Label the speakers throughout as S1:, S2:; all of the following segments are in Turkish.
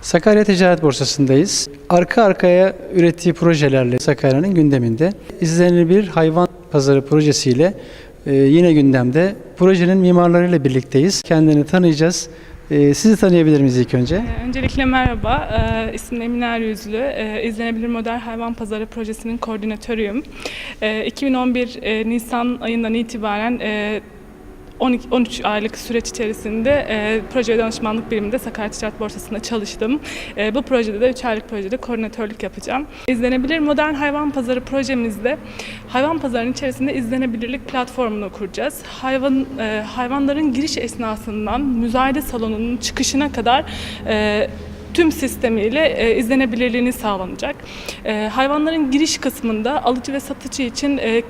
S1: Sakarya Ticaret Borsası'ndayız. Arka arkaya ürettiği projelerle Sakarya'nın gündeminde. İzlenilebilir hayvan pazarı projesiyle e, yine gündemde. Projenin mimarlarıyla birlikteyiz. Kendini tanıyacağız. E, sizi tanıyabilir miyiz ilk önce?
S2: Ee, Öncelikle merhaba, ee, ismim Emine Eryüzlü. İzlenebilir Model Hayvan Pazarı Projesi'nin koordinatörüyüm. Ee, 2011 e, Nisan ayından itibaren e, 12, 13 aylık süreç içerisinde e, proje danışmanlık biriminde Sakarya Ticaret Borsası'nda çalıştım. E, bu projede de 3 aylık projede koordinatörlük yapacağım. İzlenebilir Modern Hayvan Pazarı projemizde hayvan pazarının içerisinde izlenebilirlik platformunu kuracağız. Hayvan e, hayvanların giriş esnasından müzayede salonunun çıkışına kadar e, tüm sistemiyle e, izlenebilirliğini sağlanacak. E, hayvanların giriş kısmında alıcı ve satıcı için e,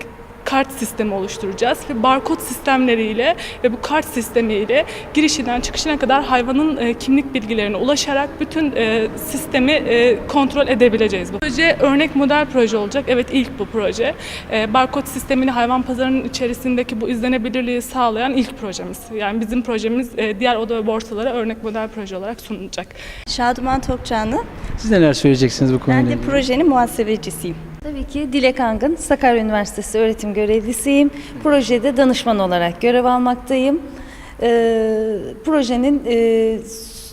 S2: kart sistemi oluşturacağız ve barkod sistemleriyle ve bu kart sistemiyle girişinden çıkışına kadar hayvanın e, kimlik bilgilerine ulaşarak bütün e, sistemi e, kontrol edebileceğiz. Bu proje örnek model proje olacak. Evet ilk bu proje. E, barkod sistemini hayvan pazarının içerisindeki bu izlenebilirliği sağlayan ilk projemiz. Yani bizim projemiz e, diğer oda ve borsalara örnek model proje olarak sunulacak.
S3: Şaduman Tokçanlı.
S1: Siz neler söyleyeceksiniz bu konuyla
S3: Ben de projenin muhasebecisiyim.
S4: Tabii ki Dilek Angın, Sakarya Üniversitesi öğretim görevlisiyim. Projede danışman olarak görev almaktayım. Ee, projenin e,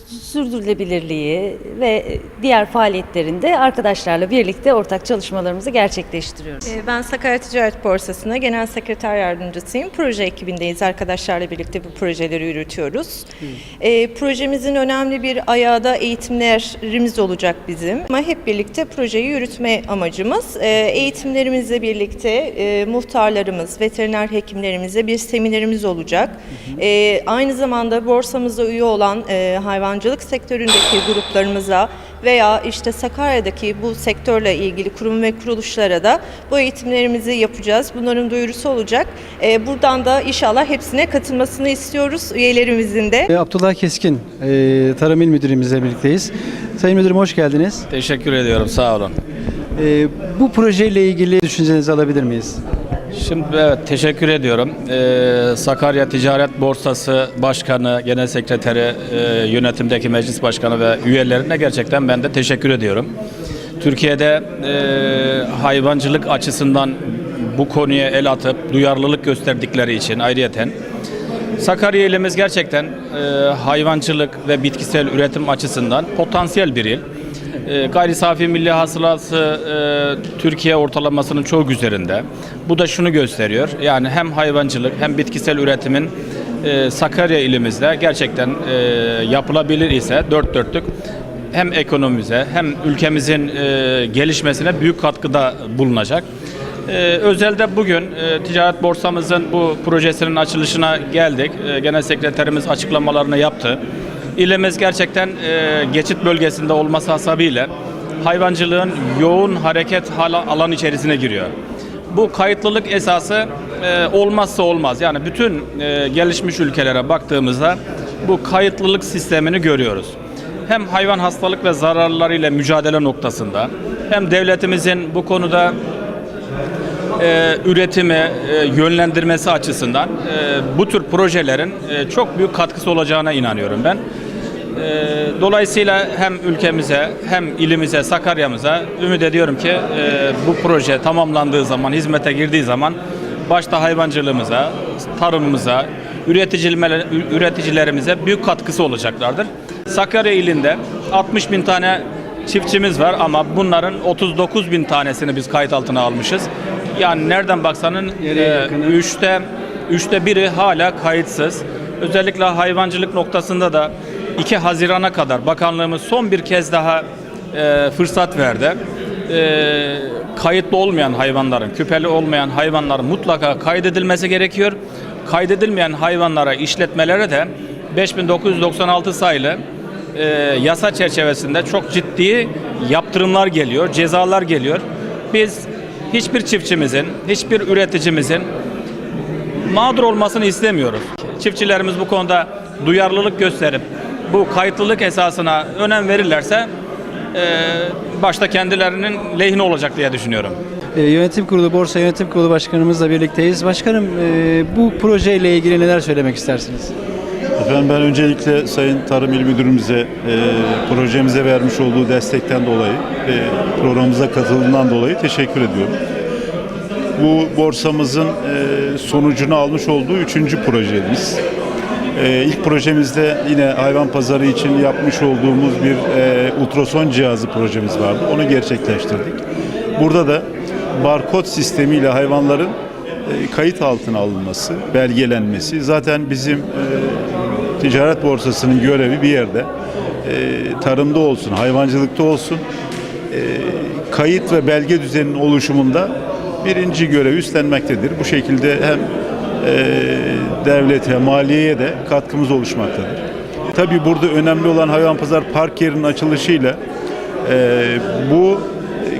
S4: sürdürülebilirliği ve diğer faaliyetlerinde arkadaşlarla birlikte ortak çalışmalarımızı gerçekleştiriyoruz.
S5: Ee, Ben Sakarya Ticaret Borsası'na genel sekreter yardımcısıyım. Proje ekibindeyiz. Arkadaşlarla birlikte bu projeleri yürütüyoruz. Ee, projemizin önemli bir ayağı da eğitimlerimiz olacak bizim. Ama hep birlikte projeyi yürütme amacımız. Ee, eğitimlerimizle birlikte e, muhtarlarımız, veteriner hekimlerimizle bir seminerimiz olacak. Ee, aynı zamanda borsamıza üye olan e, hayvancılık sektöründeki gruplarımıza veya işte Sakarya'daki bu sektörle ilgili kurum ve kuruluşlara da bu eğitimlerimizi yapacağız. Bunların duyurusu olacak. Ee, buradan da inşallah hepsine katılmasını istiyoruz üyelerimizin de.
S1: E, Abdullah Keskin, e, Tarım İl Müdürümüzle birlikteyiz. Sayın Müdürüm hoş geldiniz.
S6: Teşekkür ediyorum, sağ olun.
S1: E, bu projeyle ilgili düşüncelerinizi alabilir miyiz?
S6: Şimdi evet, teşekkür ediyorum. Ee, Sakarya Ticaret Borsası Başkanı, Genel Sekreteri, e, yönetimdeki meclis başkanı ve üyelerine gerçekten ben de teşekkür ediyorum. Türkiye'de e, hayvancılık açısından bu konuya el atıp duyarlılık gösterdikleri için ayrıyeten Sakarya ilimiz gerçekten e, hayvancılık ve bitkisel üretim açısından potansiyel bir il. E, gayri safi milli hasılası e, Türkiye ortalamasının çok üzerinde. Bu da şunu gösteriyor. Yani hem hayvancılık hem bitkisel üretimin e, Sakarya ilimizde gerçekten e, yapılabilir ise dört dörtlük hem ekonomimize hem ülkemizin e, gelişmesine büyük katkıda bulunacak. Ee, özelde bugün e, ticaret borsamızın bu projesinin açılışına geldik. E, Genel sekreterimiz açıklamalarını yaptı. İlimiz gerçekten e, geçit bölgesinde olması hasebiyle hayvancılığın yoğun hareket hala alan içerisine giriyor. Bu kayıtlılık esası e, olmazsa olmaz. Yani bütün e, gelişmiş ülkelere baktığımızda bu kayıtlılık sistemini görüyoruz hem hayvan hastalık ve zararlarıyla mücadele noktasında hem devletimizin bu konuda e, üretimi e, yönlendirmesi açısından e, bu tür projelerin e, çok büyük katkısı olacağına inanıyorum ben. E, dolayısıyla hem ülkemize hem ilimize, Sakarya'mıza ümit ediyorum ki e, bu proje tamamlandığı zaman, hizmete girdiği zaman başta hayvancılığımıza, tarımımıza, üreticilerimize büyük katkısı olacaklardır. Sakarya ilinde 60 bin tane çiftçimiz var ama bunların 39 bin tanesini biz kayıt altına almışız. Yani nereden baksanın e, üçte, üçte biri hala kayıtsız. Özellikle hayvancılık noktasında da 2 Haziran'a kadar bakanlığımız son bir kez daha e, fırsat verdi. E, kayıtlı olmayan hayvanların, küpeli olmayan hayvanların mutlaka kaydedilmesi gerekiyor. Kaydedilmeyen hayvanlara, işletmelere de 5996 sayılı e, yasa çerçevesinde çok ciddi yaptırımlar geliyor, cezalar geliyor. Biz hiçbir çiftçimizin, hiçbir üreticimizin mağdur olmasını istemiyoruz. Çiftçilerimiz bu konuda duyarlılık gösterip bu kayıtlılık esasına önem verirlerse e, başta kendilerinin lehine olacak diye düşünüyorum.
S1: E, Yönetim Kurulu, Borsa Yönetim Kurulu Başkanımızla birlikteyiz. Başkanım e, bu projeyle ilgili neler söylemek istersiniz?
S7: Efendim ben öncelikle Sayın Tarım İl Müdürümüze e, projemize vermiş olduğu destekten dolayı ve programımıza katıldığından dolayı teşekkür ediyorum. Bu borsamızın e, sonucunu almış olduğu üçüncü projemiz. E, ilk projemizde yine hayvan pazarı için yapmış olduğumuz bir e, ultrason cihazı projemiz vardı. Onu gerçekleştirdik. Burada da barkod sistemiyle hayvanların e, kayıt altına alınması, belgelenmesi zaten bizim e, ticaret borsasının görevi bir yerde e, tarımda olsun, hayvancılıkta olsun e, kayıt ve belge düzeninin oluşumunda birinci görev üstlenmektedir. Bu şekilde hem e, devlete, maliyeye de katkımız oluşmaktadır. Tabii burada önemli olan hayvan pazar park yerinin açılışıyla e, bu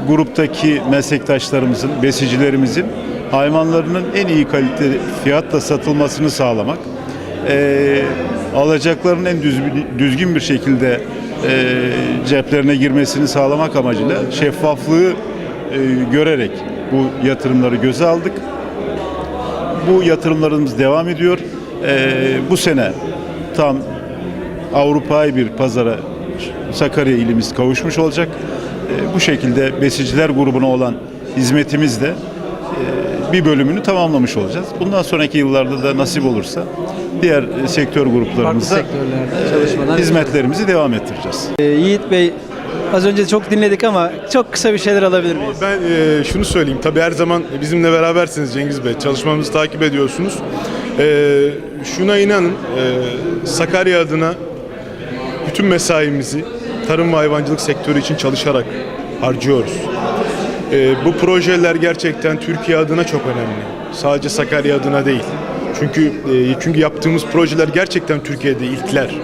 S7: gruptaki meslektaşlarımızın, besicilerimizin hayvanlarının en iyi kalite fiyatla satılmasını sağlamak, e, alacakların en düzgün, bir şekilde e, ceplerine girmesini sağlamak amacıyla şeffaflığı e, görerek bu yatırımları göze aldık. Bu yatırımlarımız devam ediyor. E, bu sene tam Avrupa'yı bir pazara Sakarya ilimiz kavuşmuş olacak. Bu şekilde besiciler grubuna olan hizmetimiz de bir bölümünü tamamlamış olacağız. Bundan sonraki yıllarda da nasip olursa diğer e, sektör gruplarımıza
S1: Farklı sektörlerde çalışmalar
S7: e, hizmetlerimizi devam ettireceğiz.
S1: Ee, Yiğit Bey az önce çok dinledik ama çok kısa bir şeyler alabilir miyiz?
S8: Ben e, şunu söyleyeyim. Tabii her zaman bizimle berabersiniz Cengiz Bey. Çalışmamızı takip ediyorsunuz. E, şuna inanın. e, Sakarya adına bütün mesaimizi tarım ve hayvancılık sektörü için çalışarak harcıyoruz. E, bu projeler gerçekten Türkiye adına çok önemli. Sadece Sakarya adına değil. Çünkü e, çünkü yaptığımız projeler gerçekten Türkiye'de ilkler.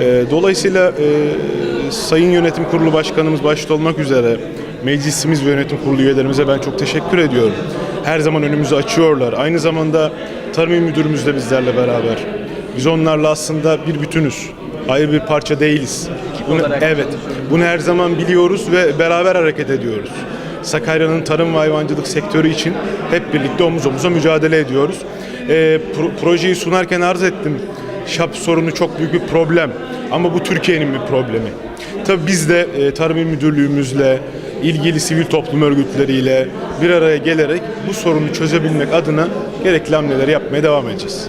S8: E, dolayısıyla e, Sayın Yönetim Kurulu Başkanımız başta olmak üzere meclisimiz ve yönetim kurulu üyelerimize ben çok teşekkür ediyorum. Her zaman önümüzü açıyorlar. Aynı zamanda Tarım Müdürümüz de bizlerle beraber. Biz onlarla aslında bir bütünüz. Ayrı bir parça değiliz. Bunu, evet. Bunu her zaman biliyoruz ve beraber hareket ediyoruz. Sakarya'nın tarım ve hayvancılık sektörü için hep birlikte omuz omuza mücadele ediyoruz. Ee, pro- projeyi sunarken arz ettim. ŞAP sorunu çok büyük bir problem. Ama bu Türkiye'nin bir problemi. Tabii biz de e, Tarım İl Müdürlüğümüzle, ilgili sivil toplum örgütleriyle bir araya gelerek bu sorunu çözebilmek adına gerekli hamleleri yapmaya devam edeceğiz.